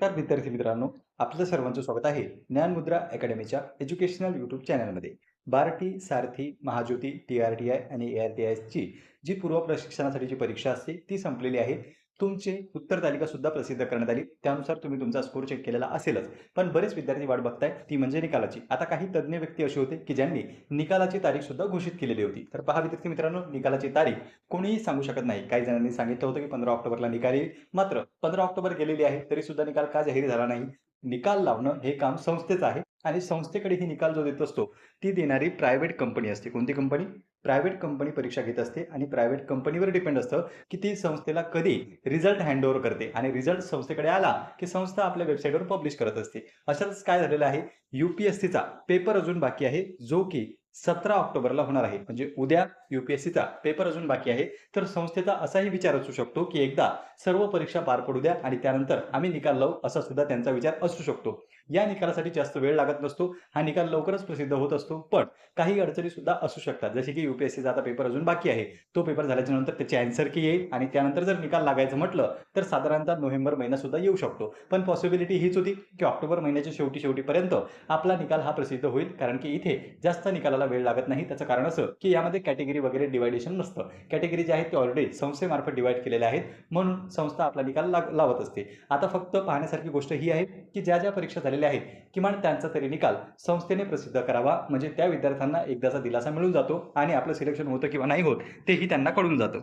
तर विद्यार्थी मित्रांनो आपलं सर्वांचं स्वागत आहे ज्ञानमुद्रा अकॅडमीच्या एज्युकेशनल यूट्यूब चॅनलमध्ये. BARTI SARTHI Mahajyoti T R T I आणि ए आर टी आयची जी पूर्व प्रशिक्षणासाठीची परीक्षा असते ती संपलेली आहे. तुमची उत्तर तालिका सुद्धा प्रसिद्ध करण्यात आली. त्यानुसार तुम्ही तुमचा स्कोर चेक केलेला असेलच. पण बरेच विद्यार्थी वाट बघताय ती म्हणजे निकालाची. आता काही तज्ज्ञ व्यक्ती अशी होते की ज्यांनी निकालाची तारीख सुद्धा घोषित केलेली होती. तर पहा विद्यार्थी मित्रांनो निकालाची तारीख कोणीही सांगू शकत नाही. काही जणांनी सांगितलं होतं की पंधरा ऑक्टोबरला निकाल येईल. मात्र पंधरा ऑक्टोबर गेलेली आहे तरी सुद्धा निकाल का जाहीर झाला नाही? निकाल लावणं हे काम संस्थेचं आहे आणि संस्थेकडे ही निकाल जो देत असतो ती देणारी प्रायव्हेट कंपनी असते. कोणती कंपनी प्रायव्हेट कंपनी परीक्षा घेत असते आणि प्रायव्हेट कंपनीवर डिपेंड असतं की ती संस्थेला कधी रिझल्ट हँडओव्हर करते आणि रिझल्ट संस्थेकडे आला की संस्था आपल्या वेबसाईटवर पब्लिश करत असते. अशाच काय झालेलं आहे? युपीएससीचा पेपर अजून बाकी आहे जो की सतरा ऑक्टोबरला होणार आहे. म्हणजे उद्या युपीएससीचा पेपर अजून बाकी आहे. तर संस्थेचा असाही विचार असू शकतो की एकदा सर्व परीक्षा पार पडू द्या आणि त्यानंतर आम्ही निकाल लावू असा सुद्धा त्यांचा विचार असू शकतो. या निकालासाठी जास्त वेळ लागत नसतो. हा निकाल लवकरच प्रसिद्ध होत असतो. पण काही अडचणी सुद्धा असू शकतात. जसे की युपीएससीचा आता पेपर अजून बाकी आहे. तो पेपर झाल्याच्यानंतर त्याची अँसर की येईल आणि त्यानंतर जर निकाल लागायचं म्हटलं तर साधारणतः नोव्हेंबर महिना सुद्धा येऊ शकतो. पण पॉसिबिलिटी हीच होती की ऑक्टोबर महिन्याच्या शेवटी शेवटीपर्यंत आपला निकाल हा प्रसिद्ध होईल. कारण की इथे जास्त निकालाला वेळ लागत नाही. त्याचं कारण असं की यामध्ये कॅटेगरी वगैरे डिवायडेशन नसतं. कॅटेगरी जे आहेत ते ऑलरेडी संस्थेमार्फत डिवाईड केलेल्या आहेत. म्हणून संस्था आपला निकाल लाग लावत असते. आता फक्त पाहण्यासारखी गोष्ट ही आहे की ज्या ज्या परीक्षा झालेल्या आहेत किमान त्यांचा तरी निकाल संस्थेने प्रसिद्ध करावा. म्हणजे त्या विद्यार्थ्यांना एकदाचा दिलासा मिळून जातो आणि आपलं सिलेक्शन होतं किंवा नाही होत तेही त्यांना कळून जातं.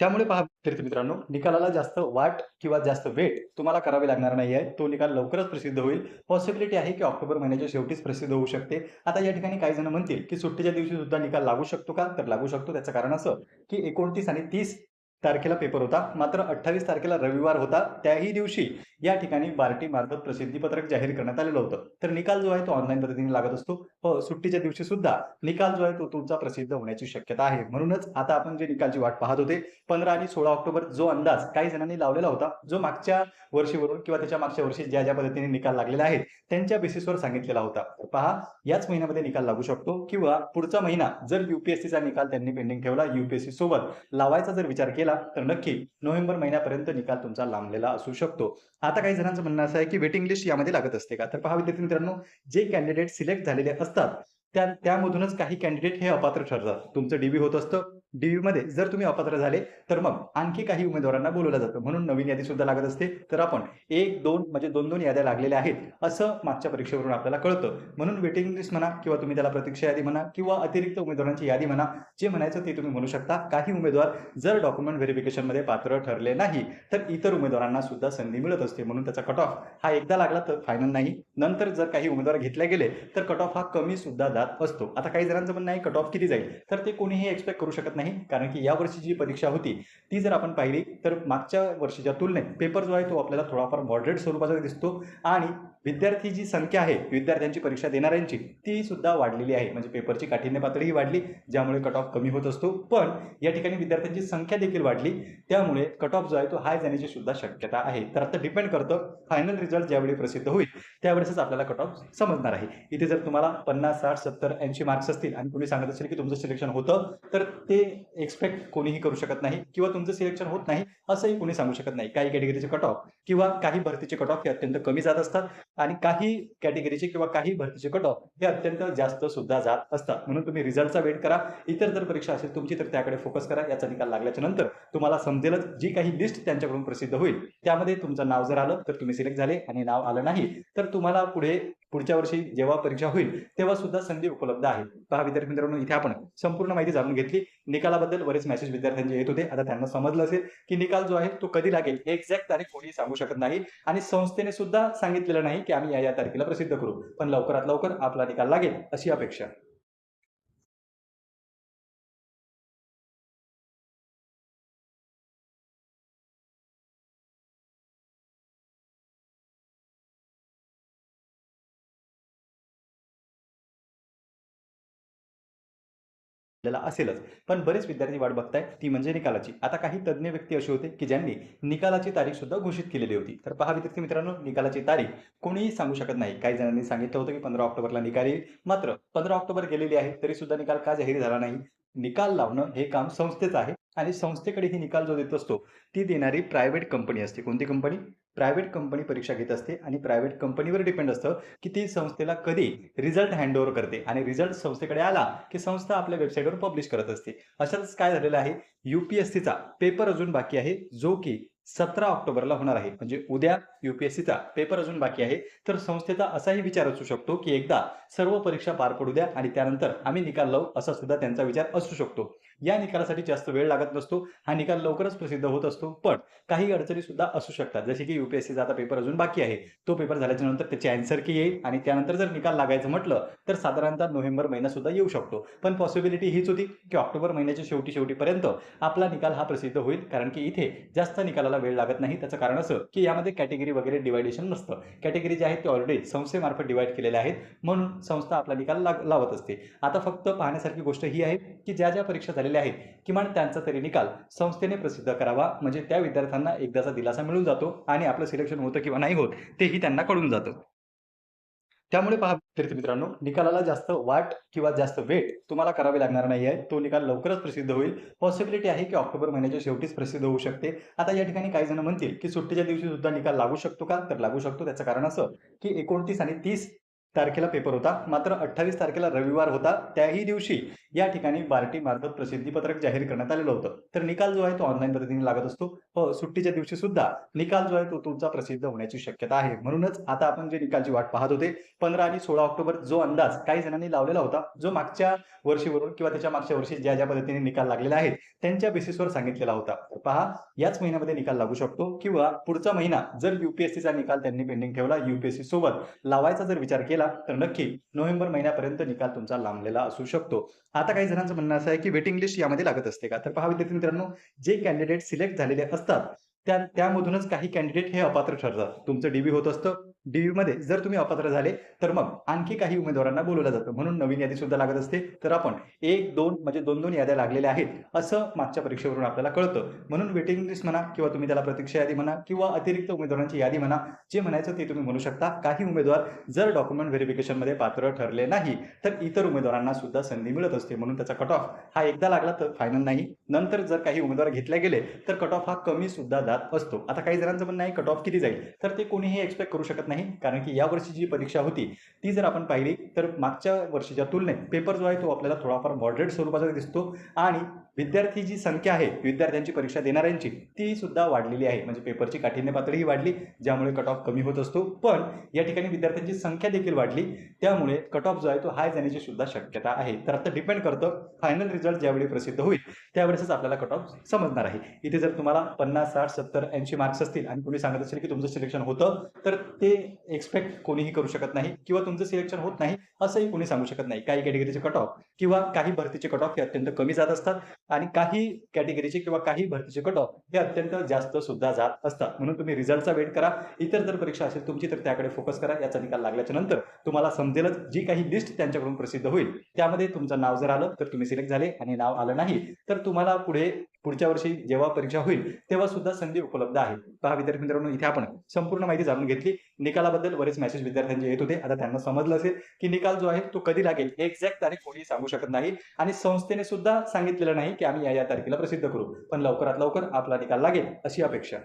त्यामुळे पहा विद्यार्थी मित्रांनो निकालाला जास्त वाट किंवा जास्त वेट तुम्हाला करावी लागणार नाही आहे तो निकाल लवकरच प्रसिद्ध होईल. पॉसिबिलिटी आहे की ऑक्टोबर महिन्याच्या शेवटीच प्रसिद्ध होऊ शकते. आता या ठिकाणी काही जण म्हणतील की सुट्टीच्या दिवशी सुद्धा निकाल लागू शकतो का? तर लागू शकतो. त्याचं कारण असं की एकोणतीस आणि तीस तारखेला पेपर होता. मात्र अठ्ठावीस तारखेला रविवार होता. त्याही दिवशी या ठिकाणी बार्टी मार्फत प्रसिद्धीपत्रक जाहीर करण्यात आलेलं होतं. तर निकाल जो आहे तो ऑनलाईन पद्धतीने लागत असतो. हो सुट्टीच्या दिवशी सुद्धा निकाल जो आहे तो तुमचा प्रसिद्ध होण्याची शक्यता आहे. म्हणूनच आता आपण जे निकालची वाट पाहत होते पंधरा आणि सोळा ऑक्टोबर जो अंदाज काही जणांनी लावलेला होता जो मागच्या वर्षीवरून किंवा त्याच्या मागच्या वर्षी ज्या ज्या पद्धतीने निकाल लागलेला आहे त्यांच्या बेसिसवर सांगितलेला होता. पहा याच महिन्यामध्ये निकाल लागू शकतो किंवा पुढचा महिना जर युपीएससीचा निकाल त्यांनी पेंडिंग ठेवला युपीएससी सोबत लावायचा जर विचार केला तर नक्की नोव्हेंबर महिन्यापर्यंत निकाल तुमचा लांबलेला असू शकतो. आता काही जणांचं म्हणणं असं आहे की वेटिंग लिस्ट यामध्ये लागत असते का? तर पहा विद्यार्थी मित्रांनो जे कॅन्डिडेट सिलेक्ट झालेले असतात त्या त्यामधूनच काही कॅन्डिडेट हे अपात्र ठरतात. तुमचं डीबी होत असतं डीबी मध्ये जर तुम्ही अपात्र झाले तर मग आणखी काही उमेदवारांना बोलवलं जातं. म्हणून नवीन यादी सुद्धा लागत असते. तर आपण एक दोन म्हणजे दोन दोन याद्या लागलेल्या आहेत असं मागच्या परीक्षेवरून आपल्याला कळतं. म्हणून वेटिंग लिस्ट म्हणा किंवा तुम्ही त्याला प्रतीक्षा यादी म्हणा किंवा अतिरिक्त उमेदवारांची यादी म्हणा जे म्हणायचं ते तुम्ही म्हणू शकता. काही उमेदवार जर डॉक्युमेंट व्हेरिफिकेशनमध्ये पात्र ठरले नाही तर इतर उमेदवारांना सुद्धा संधी मिळत असते. म्हणून त्याचा कट ऑफ हा एकदा लागला तर फायनल नाही. नंतर जर काही उमेदवार घेतले गेले तर कट ऑफ हा कमी सुद्धा जात असतो. आता काही जणांचं म्हणणं आहे कट ऑफ किती जाईल? तर ते कोणीही एक्सपेक्ट करू शकत नाही. नाही कारण की या वर्षी जी परीक्षा होती ती जर आपण पाहिली तर मागच्या वर्षीच्या तुलनेत पेपर जो आहे तो आपल्याला थोडाफार मॉडरेट स्वरूपाचा दिसतो आणि विद्यार्थी जी संख्या आहे विद्यार्थ्यांची परीक्षा देणाऱ्यांची ती सुद्धा वाढलेली आहे. म्हणजे पेपरची काठिण्य पातळीही वाढली ज्यामुळे कट ऑफ कमी होत असतो. पण या ठिकाणी विद्यार्थ्यांची संख्या देखील वाढली त्यामुळे कट ऑफ जो आहे तो हाय जाण्याची सुद्धा शक्यता आहे. तर आता डिपेंड करतं फायनल रिझल्ट ज्यावेळी प्रसिद्ध होईल त्यावेळेसच आपल्याला कट ऑफ समजणार आहे. इथे जर तुम्हाला पन्नास साठ सत्तर ऐंशी मार्क्स असतील आणि कोणी सांगत असेल की तुमचं सिलेक्शन होतं तर ते एक्सपेक्ट कोणीही करू शकत नाही किंवा तुमचं सिलेक्शन होत नाही असंही कोणी सांगू शकत नाही. काही कॅटेगरीचे कट ऑफ किंवा काही भरतीचे कट ऑफ हे अत्यंत कमी जात असतात आणि काही कॅटेगरीचे किंवा काही भरतीचे कट ऑफ हे अत्यंत जास्त सुद्धा जात असतात. म्हणून तुम्ही रिझल्टचा वेट करा. इतर जर परीक्षा असेल तुमची तर त्याकडे फोकस करा. याचा निकाल लागल्याच्या नंतर तुम्हाला समजेलच जी काही लिस्ट त्यांच्याकडून प्रसिद्ध होईल. त्यामध्ये तुमचं नाव जर आलं तर तुम्ही सिलेक्ट झाले आणि नाव आलं नाही तर तुम्हाला पुढे पुढच्या वर्षी जेव्हा परीक्षा होईल तेव्हा सुद्धा संधी उपलब्ध आहे. पहा विद्यार्थी मित्रांनो इथे आपण संपूर्ण माहिती जाणून घेतली. निकालाबद्दल बरेच मेसेज विद्यार्थ्यांचे येत होते. आता त्यांना समजलं असेल की निकाल जो आहे तो कधी लागेल हे एक्झॅक्ट तारीख कोणी सांगू शकत नाही. आणि संस्थेने सुद्धा सांगितलेलं नाही की आम्ही या या तारखेला प्रसिद्ध करू. पण लवकरात लवकर आपला निकाल लागेल अशी अपेक्षा. आपल्याला असेलच. पण बरेच विद्यार्थी वाट बघताय ती म्हणजे निकालाची. आता काही तज्ज्ञ व्यक्ती असे होते की ज्यांनी निकालाची तारीख सुद्धा घोषित केलेली होती. तर पहा विद्यार्थी मित्रांनो निकालाची तारीख कोणीही सांगू शकत नाही. काही जणांनी सांगितलं होतं की पंधरा ऑक्टोबरला निकाल येईल. मात्र पंधरा ऑक्टोबर गेलेली आहे तरी सुद्धा निकाल का जाहीर झाला नाही? निकाल लावणं हे काम संस्थेचं आहे आणि संस्थेकडे ही निकाल जो देत असतो ती देणारी प्रायव्हेट कंपनी असते. कोणती कंपनी प्रायव्हेट कंपनी परीक्षा घेत असते आणि प्रायव्हेट कंपनीवर डिपेंड असतं की ती संस्थेला कधी रिझल्ट हँडओव्हर करते आणि रिझल्ट संस्थेकडे आला की संस्था आपल्या वेबसाईटवर पब्लिश करत असते. अशाच काय झालेलं आहे? युपीएससीचा पेपर अजून बाकी आहे जो की सतरा ऑक्टोबरला होणार आहे. म्हणजे उद्या युपीएससीचा पेपर अजून बाकी आहे. तर संस्थेचा असाही विचार असू शकतो की एकदा सर्व परीक्षा पार पडू द्या आणि त्यानंतर आम्ही निकाल लावू असा सुद्धा त्यांचा विचार असू शकतो. या निकालासाठी जास्त वेळ लागत नसतो. हा निकाल लवकरच प्रसिद्ध होत असतो. पण काही अडचणी सुद्धा असू शकतात. जसे की युपीएससीचा आता पेपर अजून बाकी आहे. तो पेपर झाल्याच्यानंतर त्याची अँसर की येईल आणि त्यानंतर जर निकाल लागायचं म्हटलं तर साधारणतः नोव्हेंबर महिना सुद्धा येऊ शकतो. पण पॉसिबिलिटी हीच होती की ऑक्टोबर महिन्याच्या शेवटी शेवटीपर्यंत आपला निकाल हा प्रसिद्ध होईल. कारण की इथे जास्त निकालाला वेळ लागत नाही. त्याचं कारण असं की यामध्ये कॅटेगरी वगैरे डिवायडेशन नसतं. कॅटेगरी जे आहेत ते ऑलरेडी संस्थेमार्फत डिवाइड केलेल्या आहेत. म्हणून संस्था आपला निकाल लाग- लावत असते. आता फक्त पाहण्यासारखी गोष्ट ही आहे की ज्या ज्या परीक्षा झालेल्या आहेत. किमान त्यांचा तरी निकाल संस्थेने प्रसिद्ध करावा. म्हणजे त्या विद्यार्थ्यांना एकदाचा दिलासा मिळून जातो आणि आपलं सिलेक्शन होतं किंवा नाही होत तेही त्यांना कळून जातं. त्यामुळे पहा विद्यार्थी मित्रांनो निकालाला जास्त वाट किंवा जास्त वेट तुम्हाला करावी लागणार नाही आहे. तो निकाल लवकरच प्रसिद्ध होईल. पॉसिबिलिटी आहे की ऑक्टोबर महिन्याच्या शेवटीच प्रसिद्ध होऊ शकते. आता या ठिकाणी काही जण म्हणतील की सुट्टीच्या दिवशी सुद्धा निकाल लागू शकतो का? तर लागू शकतो. त्याचं कारण असं की एकोणतीस आणि तीस तारखेला पेपर होता. मात्र अठ्ठावीस तारखेला रविवार होता. त्याही दिवशी या ठिकाणी बार्टी मार्फत प्रसिद्धीपत्रक जाहीर करण्यात आलेलं होतं. तर निकाल जो आहे तो ऑनलाईन पद्धतीने लागत असतो. व सुट्टीच्या दिवशी सुद्धा निकाल जो आहे तो तुमचा प्रसिद्ध होण्याची शक्यता आहे. म्हणूनच आता आपण जे निकालची वाट पाहत होते पंधरा आणि सोळा ऑक्टोबर जो अंदाज काही जणांनी लावलेला होता जो मागच्या वर्षीवरून किंवा त्याच्या मागच्या वर्षी ज्या ज्या पद्धतीने निकाल लागलेला आहेत त्यांच्या बेसिसवर सांगितलेला होता. तर पहा याच महिन्यामध्ये निकाल लागू शकतो किंवा पुढचा महिना जर युपीएससीचा निकाल त्यांनी पेंडिंग ठेवला युपीएससी सोबत लावायचा जर विचार केला तर नक्की नोव्हेंबर महिन्यापर्यंत निकाल तुमचा लांबलेला असू शकतो. आता काही जणांचं म्हणणं असं आहे की वेटिंग लिस्ट यामध्ये लागत असते का? तर पहा विद्यार्थी मित्रांनो जे कॅन्डिडेट सिलेक्ट झालेले असतात त्या त्यामधूनच काही कॅन्डिडेट हे अपात्र ठरतात. तुमचं डीबी होत असतं डीबी मध्ये जर तुम्ही अपात्र झाले तर मग आणखी काही उमेदवारांना बोलवलं जातं. म्हणून नवीन यादी सुद्धा लागत असते. तर आपण एक दोन म्हणजे दोन दोन याद्या लागलेल्या आहेत असं मागच्या परीक्षेवरून आपल्याला कळतं. म्हणून वेटिंग लिस्ट म्हणा किंवा तुम्ही त्याला प्रतीक्षा यादी म्हणा किंवा अतिरिक्त उमेदवारांची यादी म्हणा जे म्हणायचं ते तुम्ही म्हणू शकता. काही उमेदवार जर डॉक्युमेंट व्हेरिफिकेशनमध्ये पात्र ठरले नाही तर इतर उमेदवारांना सुद्धा संधी मिळत असते. म्हणून त्याचा कट ऑफ हा एकदा लागला तर फायनल नाही. नंतर जर काही उमेदवार घेतले गेले तर कट ऑफ हा कमी सुद्धा जात असतो. आता काही जणांचं म्हणणं आहे कट ऑफ किती जाईल? तर ते कोणीही एक्सपेक्ट करू शकत नाही कारण की यावर्षी जी परीक्षा होती ती जर आपण पाहिली तर मागच्या वर्षीच्या तुलनेत पेपर जो आहे तो आपल्याला थोडाफार मॉडरेट स्वरूपाचा दिसतो आणि विद्यार्थी जी संख्या आहे विद्यार्थ्यांची परीक्षा देणाऱ्यांची ती सुद्धा वाढलेली आहे. म्हणजे पेपरची काठिण्य पातळीही वाढली ज्यामुळे कट ऑफ कमी होत असतो. पण या ठिकाणी विद्यार्थ्यांची संख्या देखील वाढली. त्यामुळे कट ऑफ जो आहे तो हाय जाण्याची सुद्धा शक्यता आहे. तर आता डिपेंड करतं फायनल रिझल्ट ज्यावेळी प्रसिद्ध होईल त्यावेळेसच आपल्याला कट ऑफ समजणार आहे. इथे जर तुम्हाला पन्नास साठ सत्तर ऐंशी मार्क्स असतील आणि तुम्ही सांगत असेल की तुमचं सिलेक्शन होतं तर ते एक्सपेक्ट कोणीही करू शकत नाही किंवा तुमचं सिलेक्शन होत नाही असंही कोणी सांगू शकत नाही. काही कॅटेगरीचे कट ऑफ किंवा काही भरतीचे कट ऑफ हे अत्यंत कमी जात असतात आणि काही कॅटेगरीचे किंवा काही भरतीचे कट ऑफ हे अत्यंत जास्त सुद्धा जात असतात. म्हणून तुम्ही रिझल्टचा वेट करा. इतर जर परीक्षा असेल तुमची तर त्याकडे फोकस करा. याचा निकाल लागल्याच्या नंतर तुम्हाला समजेलच जी काही लिस्ट त्यांच्याकडून प्रसिद्ध होईल. त्यामध्ये तुमचं नाव जर आलं तर तुम्ही सिलेक्ट झाले आणि नाव आलं नाही तर तुम्हाला पुढे पुढच्या वर्षी जेव्हा परीक्षा होईल तेव्हा सुद्धा संधी उपलब्ध आहे. पहा विद्यार्थी मित्रांनो इथे आपण संपूर्ण माहिती जाणून घेतली. निकालाबद्दल बरेच मेसेज विद्यार्थ्यांचे येत होते. आता त्यांना समजलं असेल की निकाल जो आहे तो कधी लागेल एक्झॅक्ट तारीख कोणी सांगू शकत नाही. आणि संस्थेने सुद्धा सांगितलेलं नाही की आम्ही या या तारखेला प्रसिद्ध करू. पण लवकरात लवकर आपला निकाल लागेल अशी अपेक्षा.